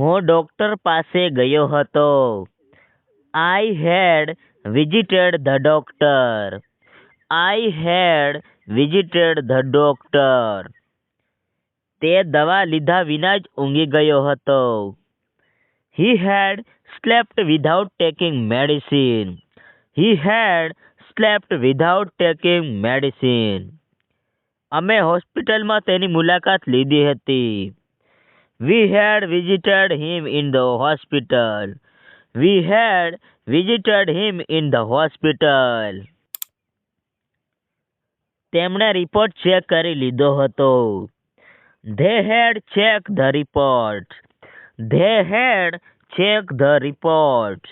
હું ડૉક્ટર પાસે ગયો હતો I had visited the doctor I had visited the doctor તે દવા લીધા વિના જ ઊંઘી ગયો હતો he had slept without taking medicine he had slept without taking medicine અમે હોસ્પિટલમાં તેની મુલાકાત લીધી હતી we had visited him in the hospital we had visited him in the hospital તેમણે રિપોર્ટ ચેક કરી લીધો હતો they had check the report they had check the report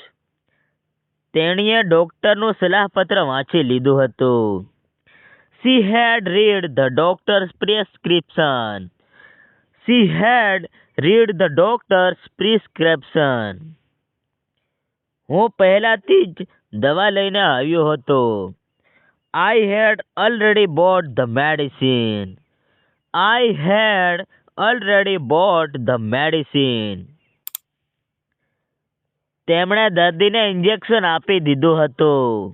તેણીએ ડોક્ટરનું સલાહપત્ર વાંચી લીધું હતું she had read the doctor's prescription she had read the doctor's prescription હું પહેલાથી જ દવા લઈને આવ્યો હતો I had already bought the medicine I had already bought the medicine તેમણે દર્દીને ઇન્જેક્શન આપી દીધું હતું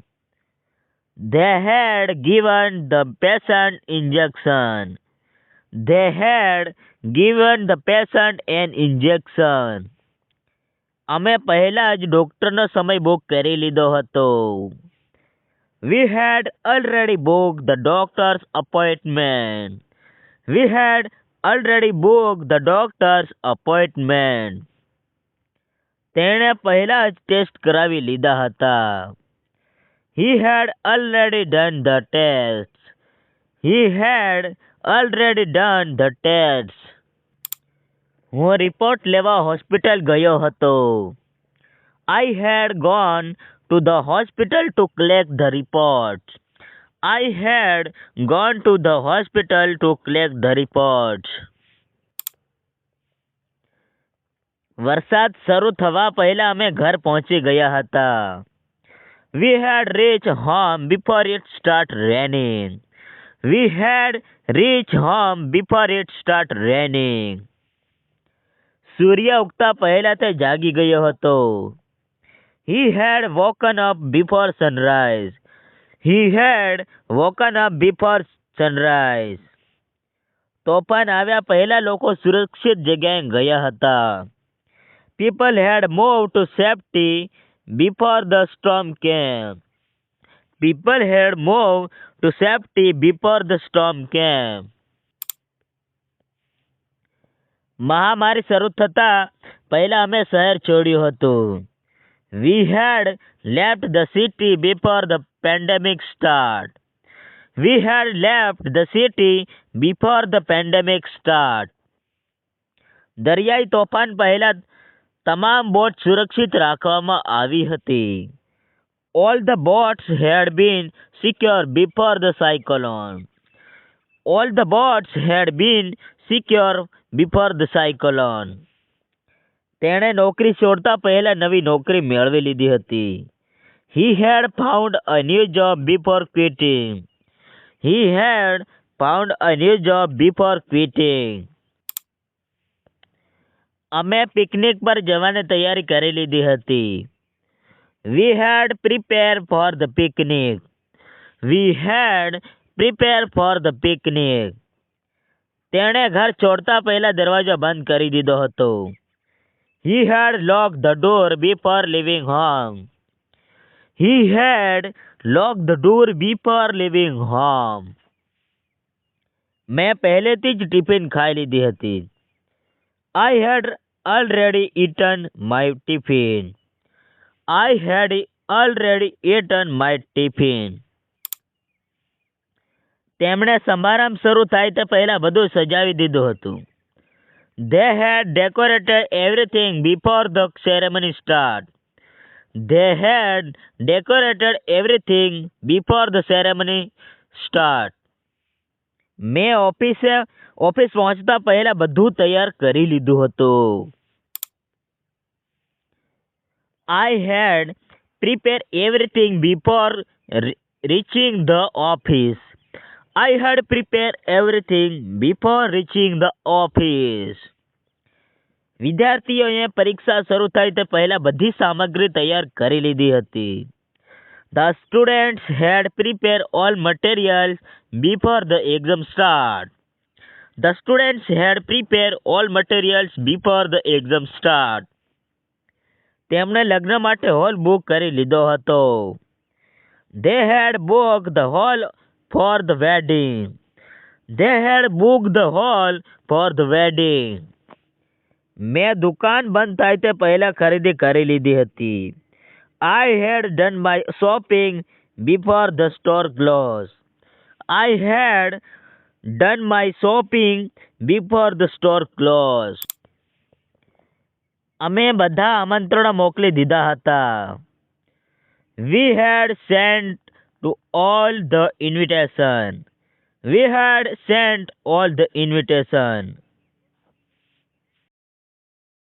they had given the patient injection they had given the patient an injection અમે પહેલા જ ડોક્ટરનો સમય બુક કરી લીધો હતો we had already booked the doctor's appointment we had already booked the doctor's appointment તેણે પહેલા જ ટેસ્ટ કરાવી લીધા હતા he had already done the tests he had already done the tests હું રિપોર્ટ લેવા હોસ્પિટલ ગયો હતો I had gone to the hospital to collect the report I had gone to the hospital to collect the report વરસાદ શરૂ થવા પહેલા અમે ઘર પહોંચી ગયા હતા we had reach home before it start raining we had reach home before it start raining सूर्य उगता पहला तो जागी गयो हो he had woken up before sunrise he had woken up before sunrise तोफान आया पहला लोग सुरक्षित जगह गया था people had move to safety before the storm came people had move to safety before the storm came મહામારી શરૂ થતા પહેલાં અમે શહેર છોડ્યું હતું we had left the city before the pandemic start we had left the city before the pandemic start દરિયાઈ તોફાન પહેલા તમામ બોટ સુરક્ષિત રાખવામાં આવી હતી all the boats had been secure before the cyclone all the boats had been secure before the cyclone તેણે નોકરી છોડતા પહેલા નવી નોકરી મેળવી લીધી હતી he had found a new job before quitting he had found a new job before quitting અમે પિકનિક પર જવાની તૈયારી કરી લીધી હતી we had prepare for the picnic we had prepare for the picnic તેણે ઘર છોડતા પહેલા દરવાજો બંધ કરી દીધો હતો he had lock the door before leaving home he had lock the door before leaving home મેં પહેલેથી જ ટિફિન ખાઈ લીધી હતી I had already eaten my tiffin I had already eaten my tiffin તેમણે સમારંભ શરૂ થાય તે પહેલાં બધું સજાવી દીધું હતું they had decorated everything before the ceremony start they had decorated everything before the ceremony start મેં ઓફિસે ઓફિસ પહોંચતા પહેલાં બધું તૈયાર કરી લીધું હતું I had prepare everything before reaching the office I had prepared everything before reaching the office. વિદ્યાર્થીઓએ પરીક્ષા શરૂ થાય તે પહેલા બધી સામગ્રી તૈયાર કરી લીધી હતી the students had prepare all materials before the exam start the students had prepare all materials before the exam start તેમણે લગ્ન માટે હોલ બુક કરી લીધો હતો they had book the hall for the wedding. They had booked the hall for the wedding. મેં દુકાન બંધ થાય તે પહેલા ખરીદી કરી લીધી હતી I had done my shopping before the store close I had done my shopping before the store close અમે બધા આમંત્રણો મોકલી દીધા હતા we had send to all the invitation. We had sent all the invitation.